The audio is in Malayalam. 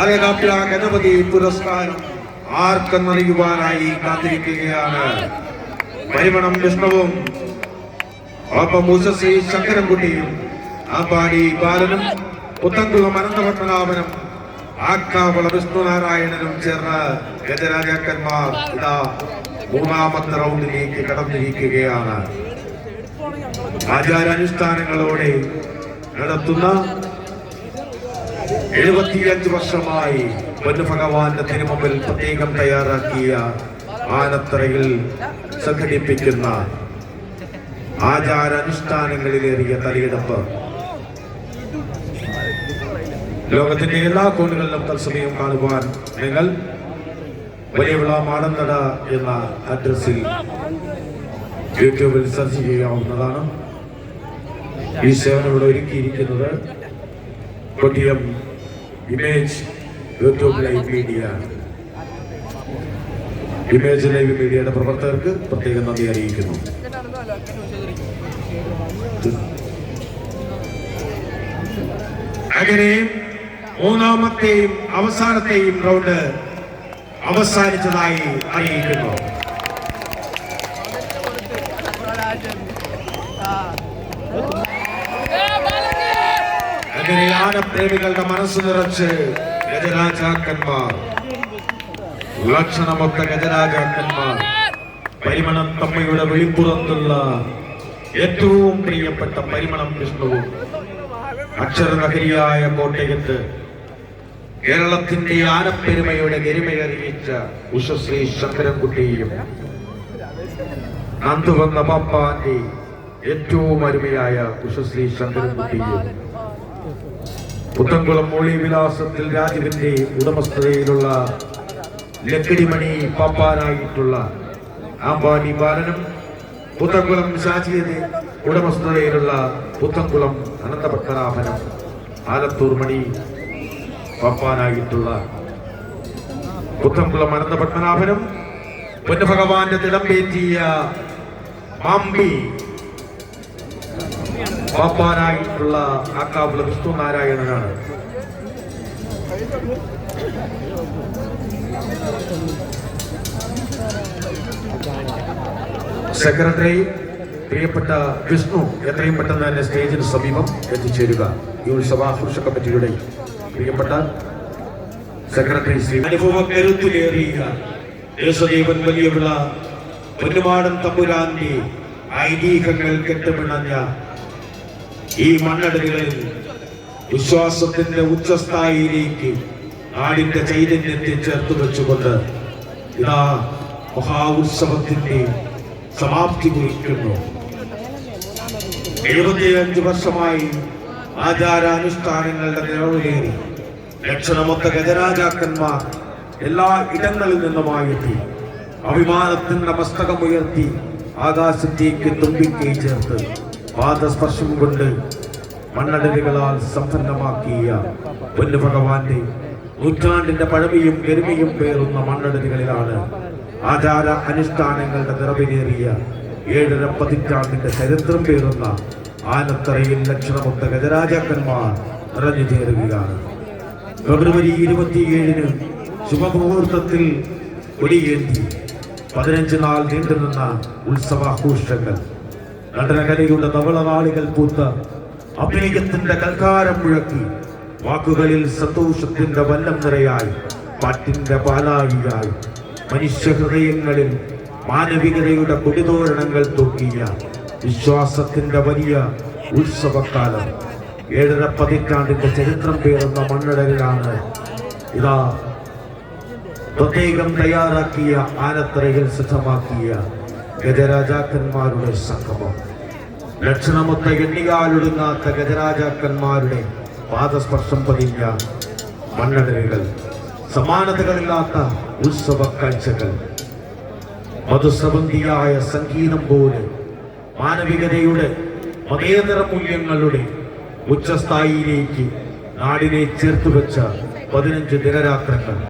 ആലകാപ്യ ഗണപതി പുരസ്കാരം ആർക്കെന്നറിയുവാനായി കാത്തിരിക്കുകയാണ്. പരിമണം വിഷ്ണുവും ഒപ്പം ഉഷശ്രീ ശങ്കരൻകുട്ടിയും ആമ്പാടി ബാലനും പുത്തൻകുളം അനന്തപത്മനാഭനും ആക്കാവള വിഷ്ണുനാരായണനും ചേർന്ന് ഗജരാജാക്കന്മാർ ഇതാ മൂന്നാമത്തെ റൗണ്ടിലേക്ക് കടന്നിരിക്കുകയാണ്. ആചാരാനുഷ്ഠാനങ്ങളോടെ നടത്തുന്ന എഴുപത്തിയഞ്ച് വർഷമായി പൊന്നുഭഗവാന്റെ തിരുമുമ്പിൽ പ്രത്യേകം തയ്യാറാക്കിയ ആനത്തറയിൽ സംഘടിപ്പിക്കുന്ന ആചാരാനുഷ്ഠാനങ്ങളിലേറിയ തലയെടുപ്പ്. ലോകത്തിന്റെ എല്ലാ കോണുകളിലും തത്സമയം കാണുവാൻ നിങ്ങൾ വലിയ വിള മാടന്നട എന്ന അഡ്രസ്സിൽ യൂട്യൂബിൽ സെർച്ച് ചെയ്യാവുന്നതാണ്. ഈ സേവനം ഇവിടെ ഒരുക്കിയിരിക്കുന്നത് Kottiyam image YouTube live media image live മീഡിയയുടെ പ്രവർത്തകർക്ക് പ്രത്യേകം നന്ദി അറിയിക്കുന്നു. അങ്ങനെ മൂന്നാമത്തെയും അവസാനത്തെയും റൗണ്ട് അവസാനിച്ചതായി അറിയിക്കുന്നു. അങ്ങനെ ആനപ്രേമികളുടെ മനസ്സ് നിറച്ച് ഗജരാജാക്കന്മാർ. ലക്ഷണമൊത്ത ഗജരാജാക്കന്മാർ. പരിമണം തമ്മയുടെ വെളിപ്പുറത്തുള്ള ഏറ്റവും പ്രിയപ്പെട്ട പരിമണം വിഷ്ണുവും അക്ഷരനഗരിയായ കോട്ടയത്ത് കേരളത്തിന്റെ ആനപ്പെരുമയുടെ ഗരിമയറിയിച്ച ഉഷശ്രീ ശങ്കരൻകുട്ടിയും നന്ദുവന്ന പപ്പാന്റെ ഏറ്റവും അരുമയായ ഉഷശ്രീ ശങ്കരൻകുട്ടിയും പുത്തൻകുളം മോളി വിലാസത്തിൽ രാജുവിന്റെ ഉടമസ്ഥതയിലുള്ള ലക്കിടിമണി പാപ്പാനായിട്ടുള്ള ആമ്പാടി ബാലനും പുത്തൻകുളം ഷാജിയുടെ ഉടമസ്ഥതയിലുള്ള പുത്തൻകുളം അനന്തപത്മനാഭനും ആലത്തൂർ മണി പാപ്പാനായിട്ടുള്ള പുത്തൻകുളം അനന്തപത്മനാഭനും പൊന്നുഭഗവാന്റെ തിളമ്പേറ്റിയ മാമ്പി പാപ്പാനായിട്ടുള്ള ആക്കാവുള്ള വിഷ്ണു നാരായണനാണ്. സെക്രട്ടറി പ്രിയപ്പെട്ട വിഷ്ണു എത്രയും പെട്ടെന്ന് തന്നെ സ്റ്റേജിന് സമീപം എത്തിച്ചേരുക. ഈ ഉത്സവാഘോഷ കമ്മിറ്റിയുടെ പ്രിയപ്പെട്ട സെക്രട്ടറി ശ്രീ അനുഭവ കരുത്തിലേറിയേവൻ യേശുദേവൻ വലിയുള്ള പൊന്നുമാടൻ തമ്പുരാന്റെ ഐതിഹ്യങ്ങൾ കെട്ടുപിണഞ്ഞ ഈ മണ്ണടലുകളിൽ വിശ്വാസത്തിന്റെ ഉച്ചസ്ഥായിയിലേക്ക് നാടിന്റെ ചൈതന്യത്തെ ചേർത്ത് വെച്ചുകൊണ്ട് ഇതാ മഹാ ഉത്സവത്തിന്റെ സമാപ്തി കുറിക്കുന്നു. എഴുപത്തിയഞ്ച് വർഷമായി ആചാരാനുഷ്ഠാനങ്ങളുടെ നിലവിലേറി ലക്ഷണമൊത്ത ഗജരാജാക്കന്മാർ എല്ലാ ഇടങ്ങളിൽ നിന്നുമായെത്തി അഭിമാനത്തിന്റെ മസ്തകമുയർത്തി ആകാശത്തേക്ക് തുമ്പിക്കൈ ചേർത്ത് പാദസ്പർശം കൊണ്ട് മണ്ണടലുകളാൽ സമ്പന്നമാക്കിയ പൊന്നു ഭഗവാന്റെ നൂറ്റാണ്ടിന്റെ പഴമയും പെരുമയും പേറുന്ന മണ്ണടലുകളിലാണ് ആചാര അനുഷ്ഠാനങ്ങളുടെ നിറവിലേറിയ ഏഴര പതിറ്റാണ്ടിന്റെ ചരിത്രം പേറുന്ന ആനത്തറയിൽ ലക്ഷണമൊത്ത ഗജരാജാക്കന്മാർ നിറഞ്ഞു ചേരുകയാണ്. ഫെബ്രുവരി ഇരുപത്തിയേഴിന് ശുഭമുഹൂർത്തത്തിൽ കൊടിയേന്തി പതിനഞ്ച് നാൾ നീണ്ടുനിന്ന ഉത്സവാഘോഷങ്ങൾ നടനകലയുടെ തവളവാളികൾ പൂത്ത അഭിനയത്തിന്റെ കൽക്കാരം മുഴക്കി വാക്കുകളിൽ സന്തോഷത്തിന്റെ വല്ലം നിറയായി പാട്ടിന്റെ പാലാഴിയായി മനുഷ്യഹൃദയങ്ങളിൽ മാനവികതയുടെ കൊടിതോരണങ്ങൾ തൂക്കിയ വിശ്വാസത്തിന്റെ വലിയ ഉത്സവക്കാലം. ഏഴര പതിറ്റാണ്ടിന്റെ ചരിത്രം പേറുന്ന മണ്ണിടലിലാണ് ഇതാ പ്രത്യേകം തയ്യാറാക്കിയ ആനത്തറയിൽ സിദ്ധമാക്കിയ ഗജരാജാക്കന്മാരുടെ സംഗമം. ലക്ഷണമൊത്ത എണ്ണികാലൊടുങ്ങാത്ത ഗജരാജാക്കന്മാരുടെ പാദസ്പർശം പതിഞ്ഞ മണ്ണടലുകൾ സമാനതകളില്ലാത്ത ഉത്സവ കാഴ്ചകൾ മധുസ്രബന്ധിയായ സംഗീതം പോലെ മാനവികതയുടെ മതേതര മൂല്യങ്ങളുടെ ഉച്ചസ്ഥായിയിലേക്ക് നാടിനെ ചേർത്തുവെച്ച പതിനഞ്ച് ദിനരാത്രങ്ങൾ.